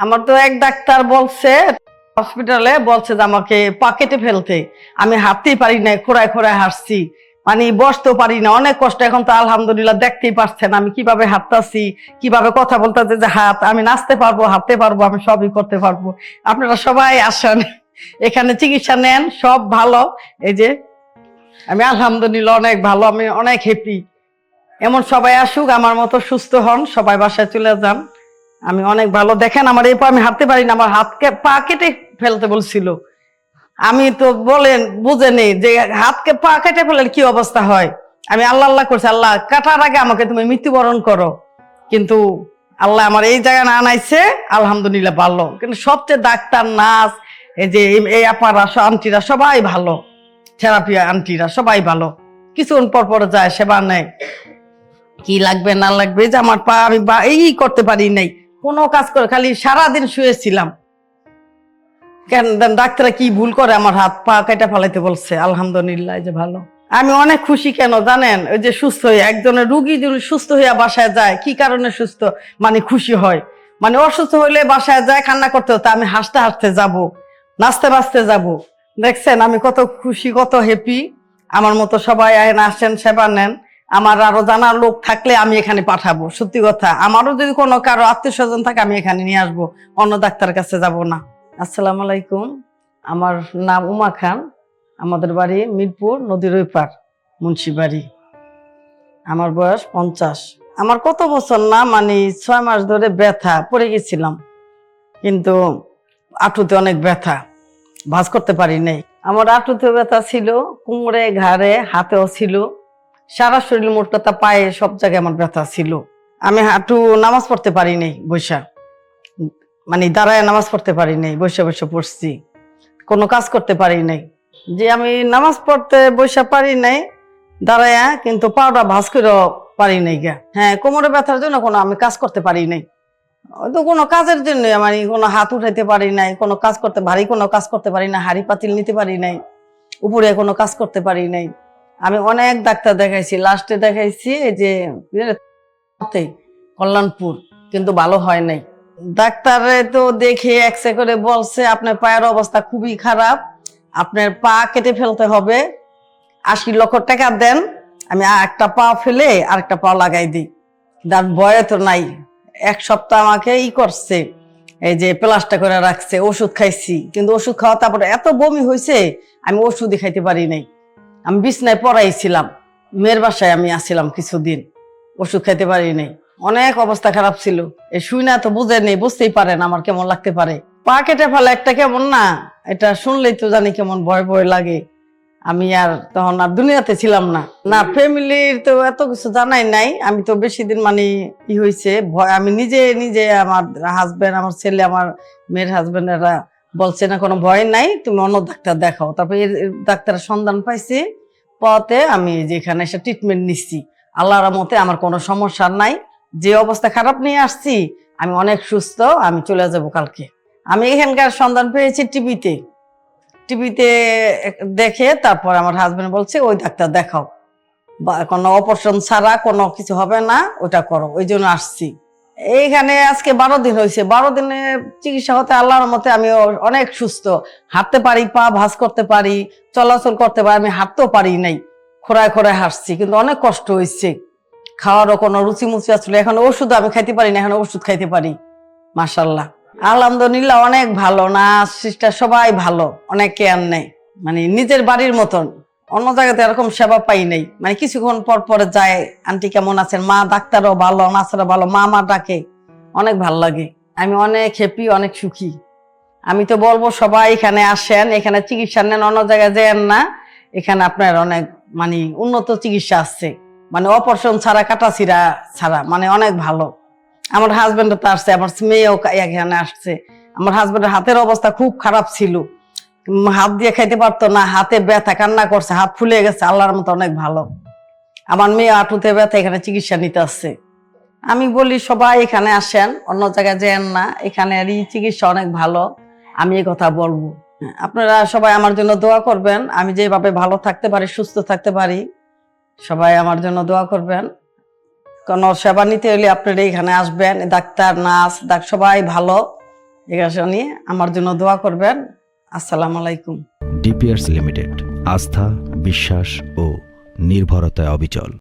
আমার তো এক ডাক্তার বলছে হসপিটালে বলছে যে আমাকে পকেটে ফেলতে। আমি হাঁটতেই পারি না খোড়ায় খোড়ায় হাঁটছি। মানে বসতেও পারি না, অনেক কষ্ট। এখন তো আলহামদুলিল্লাহ দেখতেই পারছেন আমি কীভাবে হাঁটতাছি, কীভাবে কথা বলতেছে যে হাত, আমি নাচতে পারব, হাঁটতে পারব, আমি সবই করতে পারব। আপনারা সবাই আসেন, এখানে চিকিৎসা নেন, সব ভালো। এই যে, আমি আলহামদুলিল্লাহ অনেক ভালো, আমি অনেক হ্যাপি এমন সবাই আসুক, আমার মতো সুস্থ হন, সবাই বাসায় চলে যান। আমি অনেক ভালো, দেখেন আমার এই পা, আমি হাঁটতে পারি না, আমার হাতকে, পা কেটে ফেলতে বলছিল। আমি তো বলেন বুঝেনি যে হাতকে পা কেটে ফেলেন কি অবস্থা হয়? আমি আল্লাহ আল্লাহ করছি, আল্লাহ, কাটার আগে আমাকে তুমি মৃত্যুবরণ করো। কিন্তু আল্লাহ আমার এই জায়গায় না আনাইছে, আলহামদুলিল্লাহ ভালো। কিন্তু সবচেয়ে ডাক্তার, নার্স, এই যে এই- আপারা আন্টিরা সবাই ভালো। থেরাপি আন্টিরা সবাই ভালো। কিছুক্ষণ পর পর যায়, সেবা নেয়। কি লাগবে, না লাগবে যে আমার পা, আমি এই করতে পারি নাই। কোনো কাজ করে, খালি সারাদিন শুয়েছিলাম। কেন ডাক্তাররা কি ভুল করে? আমার হাত পা কেটে ফেলাইতে বলছে, আলহামদুলিল্লাহ যে ভালো। আমি অনেক খুশি কেন জানেন? ওই যে সুস্থ হয়ে, একজনের রুগী যদি সুস্থ হইয়া বাসায় যায়, কি কারণে সুস্থ? মানে খুশি হয়। মানে অসুস্থ হইলে বাসায় যায়, কান্না করতে হতো, আমি হাসতে হাসতে যাব, নাচতে বাঁচতে যাব। দেখছেন, আমি কত খুশি, কত হ্যাপি আমার মতো সবাই আসেন, সেবা নেন। আমার আরও জানার লোক থাকলে আমি এখানে পাঠাবো। সত্যি কথা, আমারও যদি কোনো কারও আত্মীয় স্বজন থাকে, আমি এখানে নিয়ে আসব। অন্য ডাক্তার কাছে যাব না। আসসালামু আলাইকুম। আমার নাম উমা খান। আমাদের বাড়ি মিরপুর নদীর ওই পার মুন্সিবাড়ি আমার বয়স পঞ্চাশ। আমার কত বছর না মানে ছয় মাস ধরে ব্যথা, পড়ে গেছিলাম। কিন্তু আঁটুতে অনেক ব্যথা, ভাজ করতে পারি নাই। আমার আঁটুতে ব্যথা ছিল কুমড়ে ঘাড়ে, হাতেও ছিল। সারা শরীর মোট কথা পায়ে সব জায়গায় আমার ব্যথা ছিল। আমি হাঁটু নামাজ পড়তে পারি নাই বৈশা। মানে দাঁড়ায় নামাজ পড়তে পারি নাই বসে বসে পড়ছি। কোনো কাজ করতে পারি নাই। যে আমি নামাজ পড়তে বসে পারি নাই, দাঁড়ায় কিন্তু পাউডার ভাজ করে পারি নাই গা। হ্যাঁ কোমরে ব্যথার জন্য কোনো আমি কাজ করতে পারি নাই। তো কোনো কাজের জন্য মানে কোনো হাত উঠাইতে পারি নাই, কোনো কাজ করতে, ভারী কোনো কাজ করতে পারি না, হাড়ি পাতিল নিতে পারি নাই, উপরে কোনো কাজ করতে পারি নাই। আমি অনেক ডাক্তার দেখাইছি লাস্টে দেখাইছি যে কল্যাণপুর, কিন্তু ভালো হয় নাই। ডাক্তারে তো দেখে এক্সরে করে বলছে, আপনার পায়ের অবস্থা খুবই খারাপ, আপনার পা কেটে ফেলতে হবে, আশি লক্ষ টাকা দেন, আমি একটা পা ফেলে আরেকটা পা লাগাই দিই। তার ভয়ে তো নাই। এক সপ্তাহ আমাকে ই করছে, এই যে প্লাস্টার করে রাখছে, ওষুধ খাইছি, কিন্তু ওষুধ খাওয়া তারপরে এত বমি হয়েছে আমি ওষুধই খাইতে পারি নাই। আমি বিছনায় পড়াইছিলাম। মেয়ের বাসায় আমি আসছিলাম কিছুদিন। ওষুধ খাইতে পারি নাই। অনেক অবস্থা খারাপ ছিল। এই শুই না তো বুঝে নেই, বুঝতেই পারেন আমার কেমন লাগতে পারে। পা কেটে ফেলে একটা কেমন না, এটা শুনলেই তো জানি কেমন ভয় ভয় লাগে। আমি আর তখন আর দুনিয়াতে ছিলাম না। না, ফ্যামিলির তো এত কিছু জানাই নাই। আমি তো বেশি দিন মানে ই হয়েছে ভয় আমি নিজে নিজে আমার হাজবেন্ড আমার ছেলে, আমার মেয়ের হাজবেন্ডেরা বলছে, না, কোনো ভয় নাই, তুমি অন্য ডাক্তার দেখাও। তারপর এর ডাক্তারের সন্ধান পাইছি। পথে আমি যেখানে এসে ট্রিটমেন্ট নিচ্ছি। আল্লাহর মতে আমার কোনো সমস্যা নাই। যে অবস্থা খারাপ নিয়ে আসছি, আমি অনেক সুস্থ, আমি চলে যাব কালকে। আমি এখানকার সন্ধান পেয়েছি টিভিতে। টিভিতে দেখে তারপর আমার হাজব্যান্ড বলছে, ওই ডাক্তার দেখাও। বা কোনো অপারেশন ছাড়া কোনো কিছু হবে না, ওটা করো। ওই জন্য আসছি। এইখানে আজকে বারো দিন হয়েছে। বারো দিনে চিকিৎসা হতে আল্লাহর মতে আমি অনেক সুস্থ। হাঁটতে পারি, পা ভাঁজ করতে পারি, চলাচল করতে পারি, আমি হাঁটতেও পারি নাই। খোড়ায় খোড়ায় হাসছি কিন্তু অনেক কষ্ট হয়েছে। খাওয়ারও কোনো রুচি মুচি আসলে এখন ওষুধ আমি খাইতে পারি না, এখন ওষুধ খাইতে পারি। মাসাল্লাহ আলহামদুলিল্লাহ অনেক ভালো না সিস্টার সবাই ভালো, অনেক কেয়ার নেই মানে নিজের বাড়ির মতন। অন্য জায়গাতে এরকম সেবা পাই নাই। মানে কিছুক্ষণ পর পরে যায়, আন্টি কেমন আছেন? মা ডাক্তারও ভালো নার্সরা ভালো, মা মা ডাকে। অনেক ভালো লাগে। আমি অনেক হ্যাপি অনেক সুখী। আমি তো বলব সবাই এখানে আসেন, এখানে চিকিৎসা নেন, অন্য জায়গায় যেন না। এখানে আপনার অনেক মানে উন্নত চিকিৎসা আসছে মানে অপারেশন ছাড়া, কাটাছিরা ছাড়া মানে অনেক ভালো। আমার হাজবেন্ডও তো আসছে, আমার মেয়েও এখানে আসছে। আমার হাজবেন্ডের হাতের অবস্থা খুব খারাপ ছিল। হাত দিয়ে খাইতে পারতো না, হাতে ব্যথা, কান্না করছে, হাত ফুলে গেছে, আল্লাহর মতো অনেক ভালো। আমার মেয়ে আঁটুতে ব্যথা, এখানে চিকিৎসা নিতে আসছে। আমি বলি, সবাই এখানে আসেন, অন্য জায়গায় যেন না, এখানে আর চিকিৎসা অনেক ভালো, আমি এই কথা বলব। আপনারা সবাই আমার জন্য দোয়া করবেন, আমি যেভাবে ভালো থাকতে পারি, সুস্থ থাকতে পারি, সবাই আমার জন্য দোয়া করবেন। কোনো সেবা নিতে হলে আপনারা এখানে আসবেন, ডাক্তার, নার্স, ডাক, সবাই ভালো এগুলো নিয়ে আমার জন্য দোয়া করবেন। আসসালামু আলাইকুম। ডিপিয়ার্স লিমিটেড আস্থা বিশ্বাস ও নির্ভরতায় অবিচল।